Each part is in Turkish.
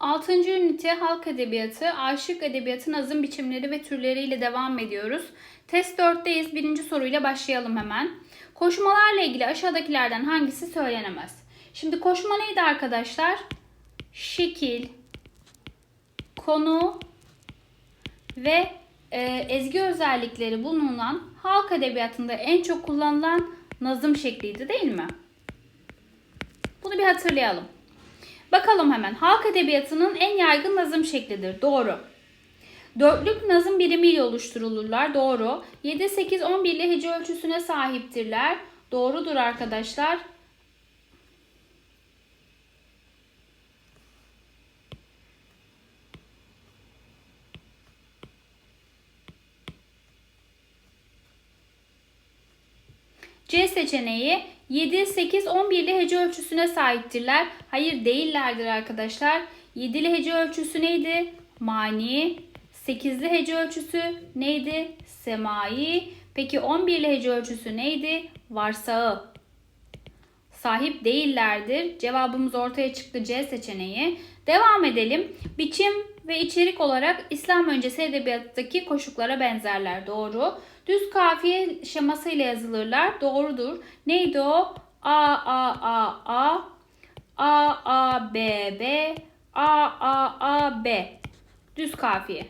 6. ünite halk edebiyatı, aşık edebiyatı nazım biçimleri ve türleriyle devam ediyoruz. Test 4'teyiz. Birinci soruyla başlayalım hemen. Koşmalarla ilgili aşağıdakilerden hangisi söylenemez? Şimdi koşma neydi arkadaşlar? Şekil, konu ve e, ezgi özellikleri bulunan halk edebiyatında en çok kullanılan nazım şekliydi değil mi? Bunu bir hatırlayalım. Bakalım hemen. Halk edebiyatının en yaygın nazım şeklidir. Doğru. Dörtlük nazım birimiyle oluşturulurlar. Doğru. 7, 8, 11 ile hece ölçüsüne sahiptirler. Doğrudur arkadaşlar. C seçeneği 7, 8, 11 ile hece ölçüsüne sahiptirler. Hayır değillerdir arkadaşlar. 7 ile hece ölçüsü neydi? Mani. 8'li hece ölçüsü neydi? Semai. Peki 11 ile hece ölçüsü neydi? Varsağı. Sahip değillerdir. Cevabımız ortaya çıktı C seçeneği. Devam edelim. Biçim ve içerik olarak İslam öncesi edebiyattaki koşuklara benzerler. Doğru. Düz kafiye şemasıyla yazılırlar. Doğrudur. Neydi o? A A A A A A B B A A A B. Düz kafiye.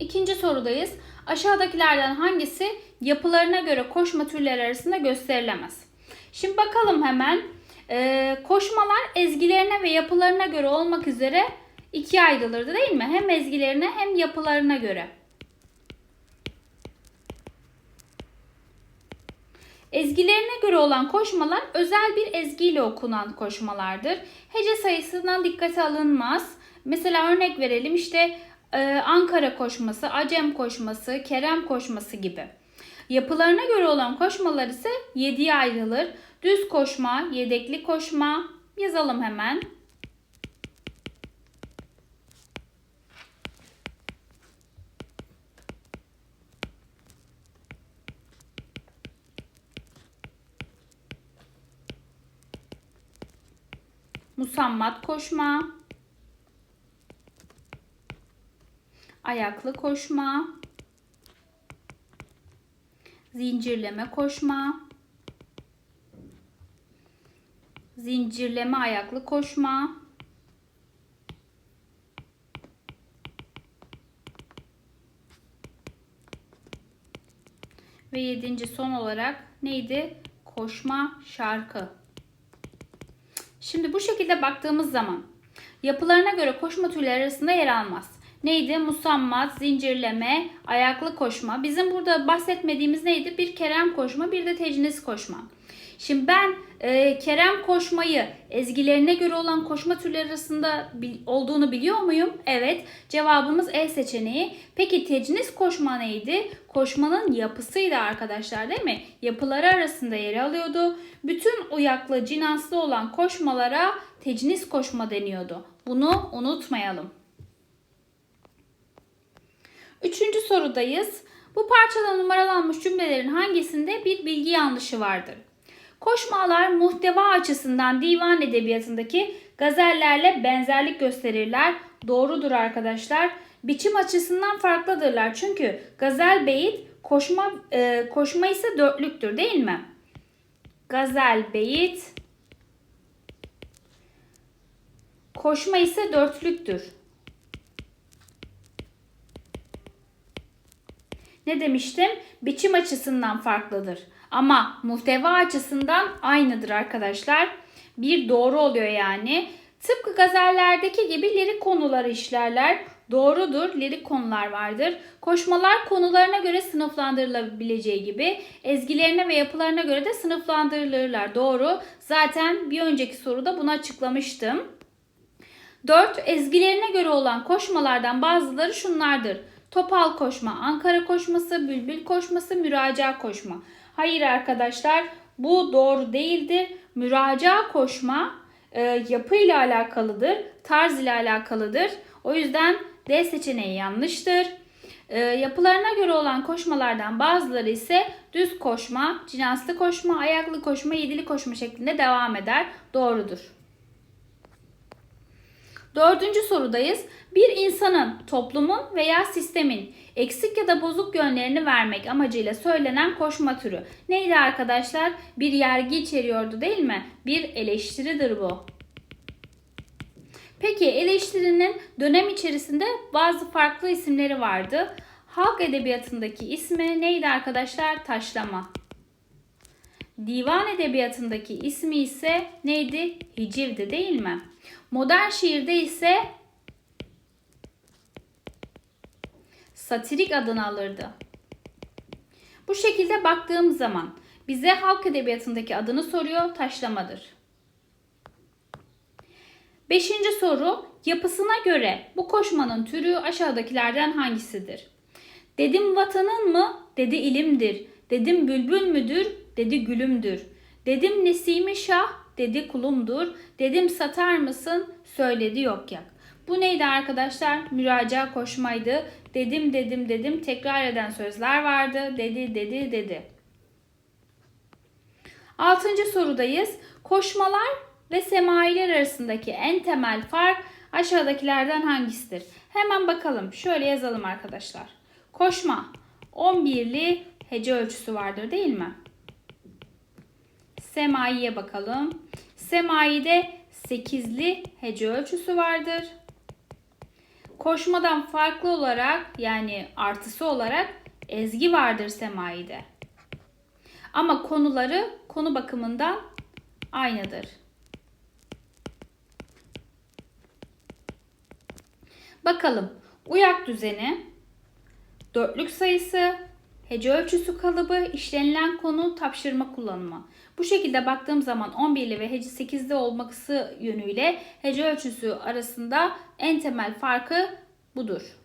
İkinci sorudayız. Aşağıdakilerden hangisi yapılarına göre koşma türleri arasında gösterilemez? Şimdi bakalım hemen. Ee, koşmalar ezgilerine ve yapılarına göre olmak üzere ikiye ayrılırdı değil mi? Hem ezgilerine hem yapılarına göre. Ezgilerine göre olan koşmalar özel bir ezgiyle okunan koşmalardır. Hece sayısından dikkate alınmaz. Mesela örnek verelim işte e, Ankara koşması, Acem koşması, Kerem koşması gibi. Yapılarına göre olan koşmalar ise 7'ye ayrılır. Düz koşma, yedekli koşma yazalım hemen. Musammat koşma. Ayaklı koşma. Zincirleme koşma. Zincirleme ayaklı koşma. Ve yedinci son olarak neydi? Koşma şarkı. Şimdi bu şekilde baktığımız zaman yapılarına göre koşma türleri arasında yer almaz. Neydi? Musammat, zincirleme, ayaklı koşma. Bizim burada bahsetmediğimiz neydi? Bir kerem koşma, bir de tecnis koşma. Şimdi ben e, kerem koşmayı ezgilerine göre olan koşma türleri arasında bil, olduğunu biliyor muyum? Evet. Cevabımız E seçeneği. Peki tecnis koşma neydi? Koşmanın yapısıydı arkadaşlar değil mi? Yapıları arasında yer alıyordu. Bütün uyaklı, cinanslı olan koşmalara tecnis koşma deniyordu. Bunu unutmayalım. Üçüncü sorudayız. Bu parçada numaralanmış cümlelerin hangisinde bir bilgi yanlışı vardır? Koşmalar muhteva açısından divan edebiyatındaki gazellerle benzerlik gösterirler. Doğrudur arkadaşlar. Biçim açısından farklıdırlar. Çünkü gazel beyit koşma e, koşma ise dörtlüktür değil mi? Gazel beyit koşma ise dörtlüktür. Ne demiştim? Biçim açısından farklıdır. Ama muhteva açısından aynıdır arkadaşlar. Bir doğru oluyor yani. Tıpkı gazellerdeki gibi lirik konuları işlerler. Doğrudur, lirik konular vardır. Koşmalar konularına göre sınıflandırılabileceği gibi ezgilerine ve yapılarına göre de sınıflandırılırlar. Doğru. Zaten bir önceki soruda bunu açıklamıştım. 4. Ezgilerine göre olan koşmalardan bazıları şunlardır. Topal koşma, Ankara koşması, bülbül koşması, müracaat koşma. Hayır arkadaşlar bu doğru değildir. Müracaat koşma e, yapı ile alakalıdır, tarz ile alakalıdır. O yüzden D seçeneği yanlıştır. E, yapılarına göre olan koşmalardan bazıları ise düz koşma, cinanslı koşma, ayaklı koşma, yedili koşma şeklinde devam eder. Doğrudur. Dördüncü sorudayız. Bir insanın, toplumun veya sistemin eksik ya da bozuk yönlerini vermek amacıyla söylenen koşma türü. Neydi arkadaşlar? Bir yergi içeriyordu değil mi? Bir eleştiridir bu. Peki eleştirinin dönem içerisinde bazı farklı isimleri vardı. Halk edebiyatındaki ismi neydi arkadaşlar? Taşlama. Divan edebiyatındaki ismi ise neydi? Hicivdi değil mi? Modern şiirde ise satirik adını alırdı. Bu şekilde baktığım zaman bize halk edebiyatındaki adını soruyor, taşlamadır. Beşinci soru, yapısına göre bu koşmanın türü aşağıdakilerden hangisidir? Dedim vatanın mı? Dedi ilimdir. Dedim bülbül müdür? Dedi gülümdür. Dedim nesimi şah? Dedi kulumdur. Dedim satar mısın? Söyledi yok yak. Bu neydi arkadaşlar? Müracaat koşmaydı. Dedim dedim dedim tekrar eden sözler vardı. Dedi dedi dedi. Altıncı sorudayız. Koşmalar ve semailer arasındaki en temel fark aşağıdakilerden hangisidir? Hemen bakalım. Şöyle yazalım arkadaşlar. Koşma 11'li hece ölçüsü vardır değil mi? Semaiye bakalım. Semai'de 8'li hece ölçüsü vardır. Koşmadan farklı olarak yani artısı olarak ezgi vardır semaide. Ama konuları konu bakımından aynıdır. Bakalım uyak düzeni, dörtlük sayısı, hece ölçüsü kalıbı, işlenilen konu, tapşırma kullanımı. Bu şekilde baktığım zaman 11'li ve hece 8'li olması yönüyle hece ölçüsü arasında en temel farkı budur.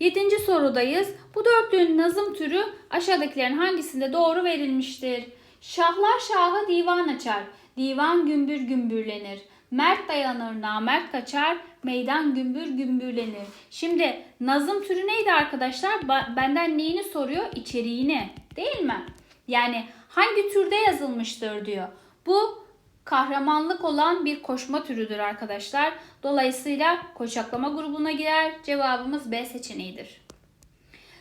Yedinci sorudayız. Bu dörtlüğün nazım türü aşağıdakilerin hangisinde doğru verilmiştir? Şahlar şahı divan açar. Divan gümbür gümbürlenir. Mert dayanır, namert kaçar, meydan gümbür gümbürlenir. Şimdi nazım türü neydi arkadaşlar? Ba- benden neyini soruyor? İçeriğini. Değil mi? Yani hangi türde yazılmıştır diyor. Bu kahramanlık olan bir koşma türüdür arkadaşlar. Dolayısıyla koçaklama grubuna girer. Cevabımız B seçeneğidir.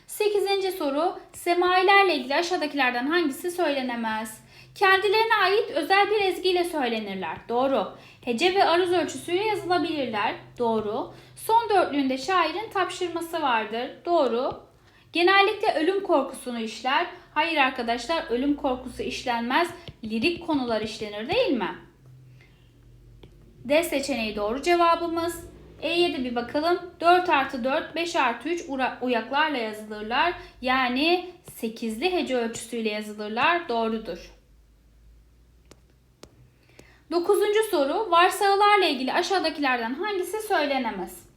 8. soru. Semailerle ilgili aşağıdakilerden hangisi söylenemez? Kendilerine ait özel bir ezgiyle söylenirler. Doğru. Hece ve aruz ölçüsüyle yazılabilirler. Doğru. Son dörtlüğünde şairin tapşırması vardır. Doğru. Genellikle ölüm korkusunu işler. Hayır arkadaşlar ölüm korkusu işlenmez. Lirik konular işlenir değil mi? D seçeneği doğru cevabımız. E7 bir bakalım. 4 artı 4, 5 artı 3 uyaklarla yazılırlar. Yani 8'li hece ölçüsüyle yazılırlar. Doğrudur. Dokuzuncu soru. Varsağılarla ilgili aşağıdakilerden hangisi söylenemez?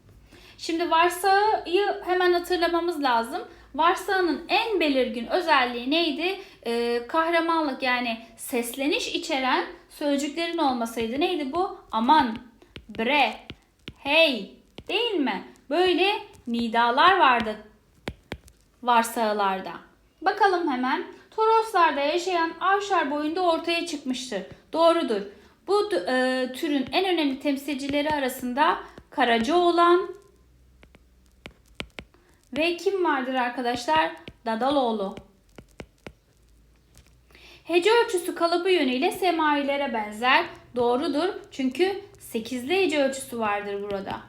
Şimdi varsağıyı hemen hatırlamamız lazım. Varsağının en belirgin özelliği neydi? Ee, kahramanlık yani sesleniş içeren sözcüklerin olmasıydı. Neydi bu? Aman, bre, hey değil mi? Böyle nidalar vardı varsağılarda. Bakalım hemen. Toroslarda yaşayan avşar boyunda ortaya çıkmıştır. Doğrudur. Bu e, türün en önemli temsilcileri arasında Karacaoğlan ve kim vardır arkadaşlar? Dadaloğlu. Hece ölçüsü kalıbı yönüyle semailere benzer. Doğrudur. Çünkü 8'li hece ölçüsü vardır burada.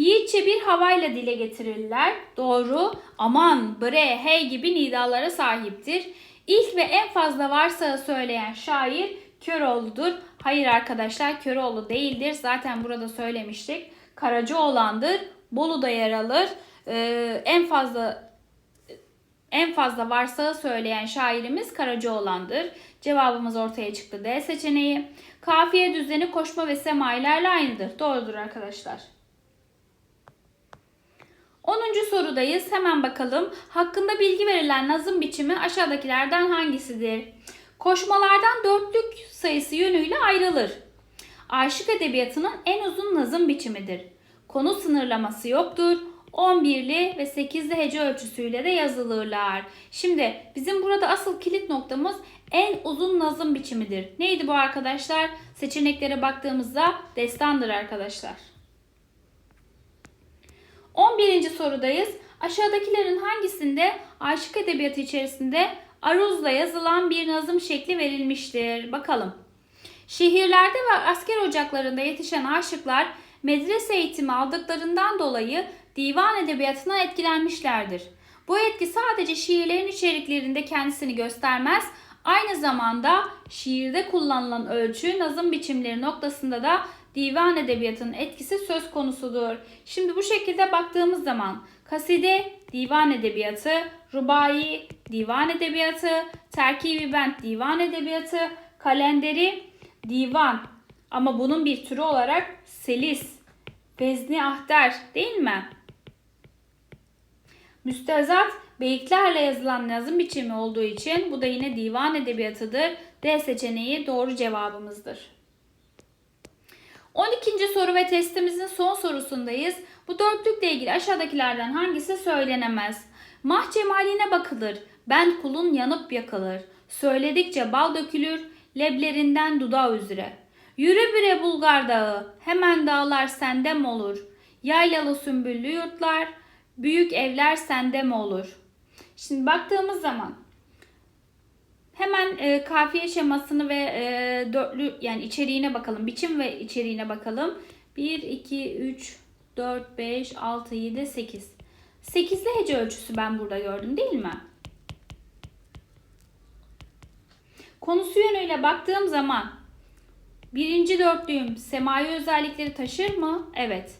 Yiğitçe bir havayla dile getirirler. Doğru. Aman, bre, hey gibi nidalara sahiptir. İlk ve en fazla varsa söyleyen şair Köroğlu'dur. Hayır arkadaşlar Köroğlu değildir. Zaten burada söylemiştik. Karacaoğlan'dır. Bolu'da yer alır. Ee, en fazla en fazla varsa söyleyen şairimiz Karacaoğlan'dır. Cevabımız ortaya çıktı D seçeneği. Kafiye düzeni koşma ve semailerle aynıdır. Doğrudur arkadaşlar. 10. sorudayız. Hemen bakalım. Hakkında bilgi verilen nazım biçimi aşağıdakilerden hangisidir? Koşmalardan dörtlük sayısı yönüyle ayrılır. Aşık edebiyatının en uzun nazım biçimidir. Konu sınırlaması yoktur. 11'li ve 8'li hece ölçüsüyle de yazılırlar. Şimdi bizim burada asıl kilit noktamız en uzun nazım biçimidir. Neydi bu arkadaşlar? Seçeneklere baktığımızda destandır arkadaşlar. 11. sorudayız. Aşağıdakilerin hangisinde aşık edebiyatı içerisinde aruzla yazılan bir nazım şekli verilmiştir? Bakalım. Şehirlerde ve asker ocaklarında yetişen aşıklar medrese eğitimi aldıklarından dolayı divan edebiyatından etkilenmişlerdir. Bu etki sadece şiirlerin içeriklerinde kendisini göstermez, aynı zamanda şiirde kullanılan ölçü, nazım biçimleri noktasında da divan edebiyatının etkisi söz konusudur. Şimdi bu şekilde baktığımız zaman kaside divan edebiyatı, rubai divan edebiyatı, terkibi bent divan edebiyatı, kalenderi divan ama bunun bir türü olarak selis, vezni ahder değil mi? Müstezat beyitlerle yazılan yazım biçimi olduğu için bu da yine divan edebiyatıdır. D seçeneği doğru cevabımızdır. 12. soru ve testimizin son sorusundayız. Bu dörtlükle ilgili aşağıdakilerden hangisi söylenemez? Mah cemaline bakılır, ben kulun yanıp yakılır. Söyledikçe bal dökülür, leblerinden dudağı üzere. Yürü bire Bulgar dağı, hemen dağlar sende mi olur? Yaylalı sümbüllü yurtlar, büyük evler sende mi olur? Şimdi baktığımız zaman hemen e, kafiye şemasını ve e, dörtlü yani içeriğine bakalım. Biçim ve içeriğine bakalım. 1, 2, 3, 4, 5, 6, 7, 8. 8'li hece ölçüsü ben burada gördüm değil mi? Konusu yönüyle baktığım zaman birinci dörtlüğüm semai özellikleri taşır mı? Evet.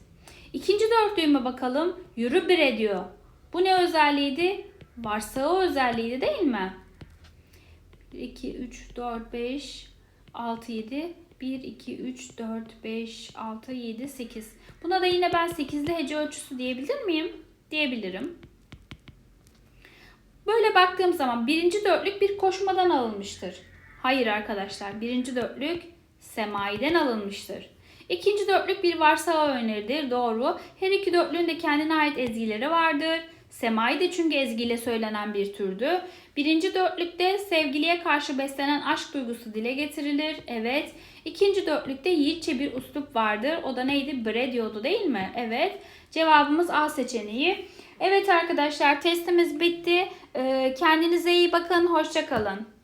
İkinci dörtlüğüme bakalım. Yürü bire diyor. Bu ne özelliğiydi? Varsağı özelliğiydi değil mi? 2, 3, 4, 5, 6, 7. 1, 2, 3, 4, 5, 6, 7, 8. Buna da yine ben 8'li hece ölçüsü diyebilir miyim? Diyebilirim. Böyle baktığım zaman birinci dörtlük bir koşmadan alınmıştır. Hayır arkadaşlar birinci dörtlük semaiden alınmıştır. İkinci dörtlük bir varsağı öneridir. Doğru. Her iki dörtlüğün de kendine ait ezgileri vardır. Semai de çünkü ezgiyle söylenen bir türdü. Birinci dörtlükte sevgiliye karşı beslenen aşk duygusu dile getirilir. Evet. İkinci dörtlükte yiğitçe bir uslup vardır. O da neydi? Bre diyordu değil mi? Evet. Cevabımız A seçeneği. Evet arkadaşlar testimiz bitti. Ee, Kendinize iyi bakın. Hoşçakalın.